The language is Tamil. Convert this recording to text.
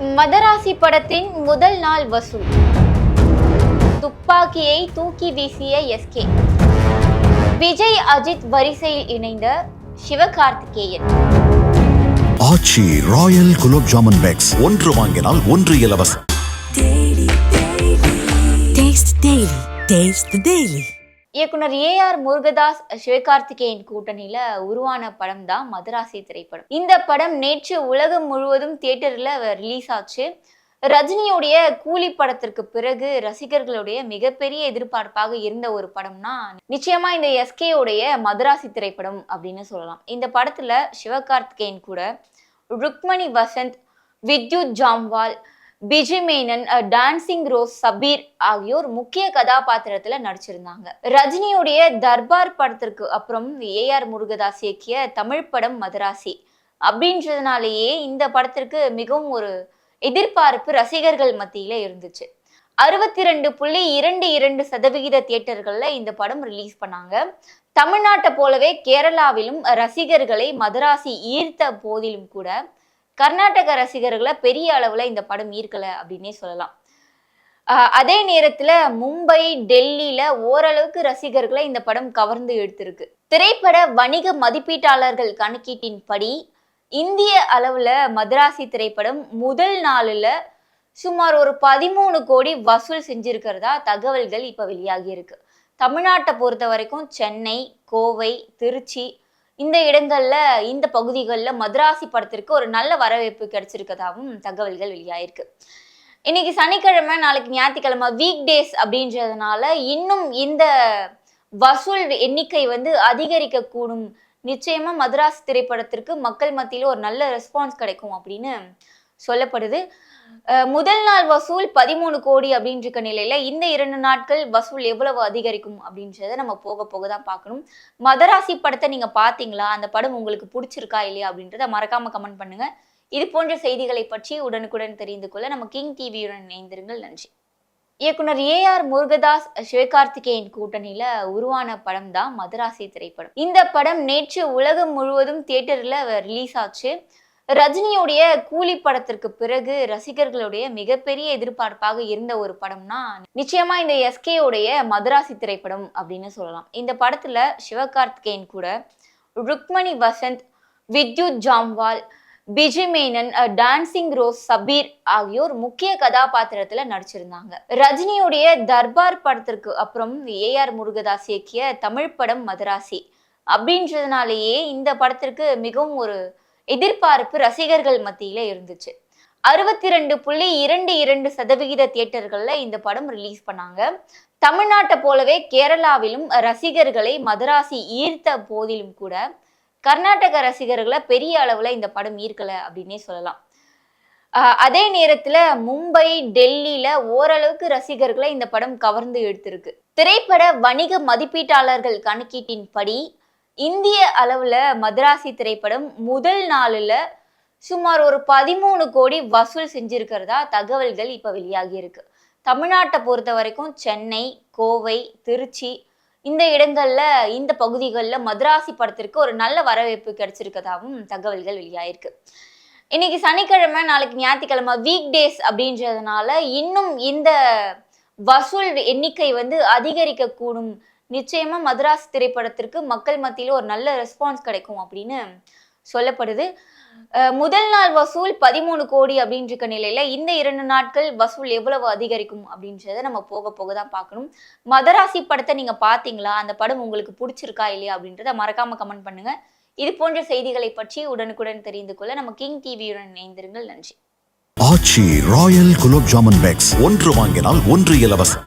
மதராசி படத்தின் முதல் நாள் வசூல். துப்பாக்கியை தூக்கி வீசிய எஸ்கே விஜய் அஜித் வரிசையில் இணைந்த Sivakarthikeyan. Aachi royal gulab jamun packs. ஒன்று வாங்கினால் ஒன்று இலவசம். Taste இயக்குனர் ஏ ஆர் முருகதாஸ் சிவகார்த்திகேயன் கூட்டணியில உருவான படம் தான் மதராசி திரைப்படம். இந்த படம் நேற்று உலகம் முழுவதும் தியேட்டர்ல ரிலீஸ் ஆச்சு. ரஜினியுடைய கூலி படத்திற்கு பிறகு ரசிகர்களுடைய மிகப்பெரிய எதிர்பார்ப்பாக இருந்த ஒரு படம்னா நிச்சயமா இந்த எஸ்கே உடைய மதராசி திரைப்படம் அப்படின்னு சொல்லலாம். இந்த படத்துல சிவகார்த்திகேயன் கூட ருக்மணி வசந்த் வித்யுத் ஜாம்வால் பிஜி மேனன் டான்சிங் ரோஸ் சபீர் ஆகியோர் முக்கிய கதாபாத்திரத்துல நடிச்சிருந்தாங்க. ரஜினியுடைய தர்பார் படத்திற்கு அப்புறம் ஏ ஆர் முருகதாஸ் இயக்கிய தமிழ் படம் மதராசி அப்படின்றதுனாலேயே இந்த படத்திற்கு மிகவும் ஒரு எதிர்பார்ப்பு ரசிகர்கள் மத்தியில இருந்துச்சு. அறுபத்தி ரெண்டு புள்ளி இரண்டு இரண்டு சதவிகித தியேட்டர்களில் இந்த படம் ரிலீஸ் பண்ணாங்க. தமிழ்நாட்டை போலவே கேரளாவிலும் ரசிகர்களை மதராசி ஈர்த்த போதிலும் கூட கர்நாடக ரசிகர்களை பெரிய அளவில் இந்த படம் ஈர்க்கல அப்படின்னே சொல்லலாம். அதே நேரத்தில் மும்பை டெல்லியில் ஓரளவுக்கு ரசிகர்களை இந்த படம் கவர்ந்து எடுத்திருக்கு. திரைப்பட வணிக மதிப்பீட்டாளர்கள் கணக்கீட்டின்படி இந்திய அளவில் மதராசி திரைப்படம் முதல் நாளில் சுமார் ஒரு பதிமூணு கோடி வசூல் செஞ்சிருக்கிறதா தகவல்கள் இப்போ வெளியாகி இருக்கு. தமிழ்நாட்டை பொறுத்த வரைக்கும் சென்னை கோவை திருச்சி இந்த இடங்கள்ல இந்த பகுதிகளில் மதராசி படத்திற்கு ஒரு நல்ல வரவேற்பு கிடைச்சிருக்கதாகவும் தகவல்கள் வெளியாயிருக்கு. இன்னைக்கு சனிக்கிழமை நாளைக்கு ஞாயிற்றுக்கிழமை வீக் டேஸ் அப்படின்றதுனால இன்னும் இந்த வசூல் எண்ணிக்கை வந்து அதிகரிக்க கூடும் நிச்சயமா மதராஸ் திரைப்படத்திற்கு மக்கள் மத்தியில ஒரு நல்ல ரெஸ்பான்ஸ் கிடைக்கும் அப்படின்னு சொல்லப்படுது. முதல் நாள் வசூல் பதிமூணு கோடி அப்படின்ற நிலையில இந்த இரண்டு நாட்கள் வசூல் எவ்வளவு அதிகரிக்கும் அப்படின்றத நம்ம போக போக தான் பார்க்கணும். மதராசி படத்தை நீங்க பாத்தீங்களா அந்த படம் உங்களுக்கு பிடிச்சிருக்கா இல்லையா அப்படின்றத மறக்காம கமெண்ட் பண்ணுங்க. இது போன்ற செய்திகளை பற்றி உடனுக்குடன் தெரிந்து கொள்ள நம்ம கிங் டிவியுடன் இணைந்திருங்கள். நன்றி. இயக்குனர் ஏ ஆர் முருகதாஸ் சிவகார்த்திகேயன் கூட்டணியில உருவான படம் தான் மதராசி திரைப்படம். இந்த படம் நேற்று உலகம் முழுவதும் தியேட்டர்ல ரிலீஸ் ஆச்சு. ரஜினியுடைய கூலி படத்திற்கு பிறகு ரசிகர்களுடைய மிகப்பெரிய எதிர்பார்ப்பாக இருந்த ஒரு படம்னா நிச்சயமா இந்த எஸ்கே உடைய மதராசி திரைப்படம் அப்படின்னு சொல்லலாம். இந்த படத்துல சிவகார்த்திகேயன் கூட ருக்மணி வசந்த் வித்யுத் ஜாம்வால் பிஜி மேனன் டான்சிங் ரோஸ் சபீர் ஆகியோர் முக்கிய கதாபாத்திரத்துல நடிச்சிருந்தாங்க. ரஜினியுடைய தர்பார் படத்திற்கு அப்புறம் ஏ ஆர் முருகதாஸ் இயக்கிய தமிழ் படம் மதராசி அப்படின்றதுனாலேயே இந்த படத்திற்கு மிகவும் ஒரு எதிர்பார்ப்பு ரசிகர்கள் மத்தியில இருந்துச்சு. அறுபத்தி ரெண்டு புள்ளி இரண்டு இரண்டு சதவிகித தியேட்டர்கள்ல இந்த படம் ரிலீஸ் பண்ணாங்க. தமிழ்நாட்டை போலவே கேரளாவிலும் ரசிகர்களை மதராசி ஈர்த்த போதிலும் கூட கர்நாடக ரசிகர்களை பெரிய அளவுல இந்த படம் ஈர்க்கல அப்படின்னே சொல்லலாம். அதே நேரத்துல மும்பை டெல்லியில ஓரளவுக்கு ரசிகர்களை இந்த படம் கவர்ந்து எடுத்திருக்கு. திரைப்பட வணிக மதிப்பீட்டாளர்கள் கணக்கீட்டின்படி இந்திய அளவில் மதராசி திரைப்படம் முதல் நாளில் சுமார் ஒரு பதிமூணு கோடி வசூல் செஞ்சிருக்கிறதா தகவல்கள் இப்போ வெளியாகி இருக்கு. தமிழ்நாட்டை பொறுத்த வரைக்கும் சென்னை கோவை திருச்சி இந்த இடங்களில் இந்த பகுதிகளில் மதராசி படத்திற்கு ஒரு நல்ல வரவேற்பு கிடைச்சிருக்கதாகவும் தகவல்கள் வெளியாயிருக்கு. இன்னைக்கு சனிக்கிழமை நாளைக்கு ஞாயிற்றுக்கிழமை வீக் டேஸ் அப்படின்றதுனால இன்னும் இந்த வசூல் எண்ணிக்கை வந்து அதிகரிக்கக்கூடும் நிச்சயமாக நிச்சயமா மதராஸ் திரைப்படத்திற்கு மக்கள் மத்தியில ஒரு நல்ல ரெஸ்பான்ஸ் கிடைக்கும் அப்படின்னு சொல்லப்படுது. முதல் நாள் வசூல் பதிமூணு கோடி அப்படின்ற இருக்க நிலையில இந்த இரண்டு நாட்கள் வசூல் எவ்வளவு அதிகரிக்கும் அப்படின்றத நம்ம போக போக தான் பார்க்கணும். மதராசி படத்தை நீங்க பாத்தீங்களா அந்த படம் உங்களுக்கு பிடிச்சிருக்கா இல்லையா அப்படின்றத மறக்காம கமெண்ட் பண்ணுங்க. இது போன்ற செய்திகளை பற்றி உடனுக்குடன் தெரிந்து கொள்ள நம்ம கிங் டிவியுடன் இணைந்திருங்கள். நன்றி. ஆச்சி ராயல் குலோப் ஜாமன் பேக்ஸ் ஒன்று வாங்கினால் ஒன்று இலவசம்.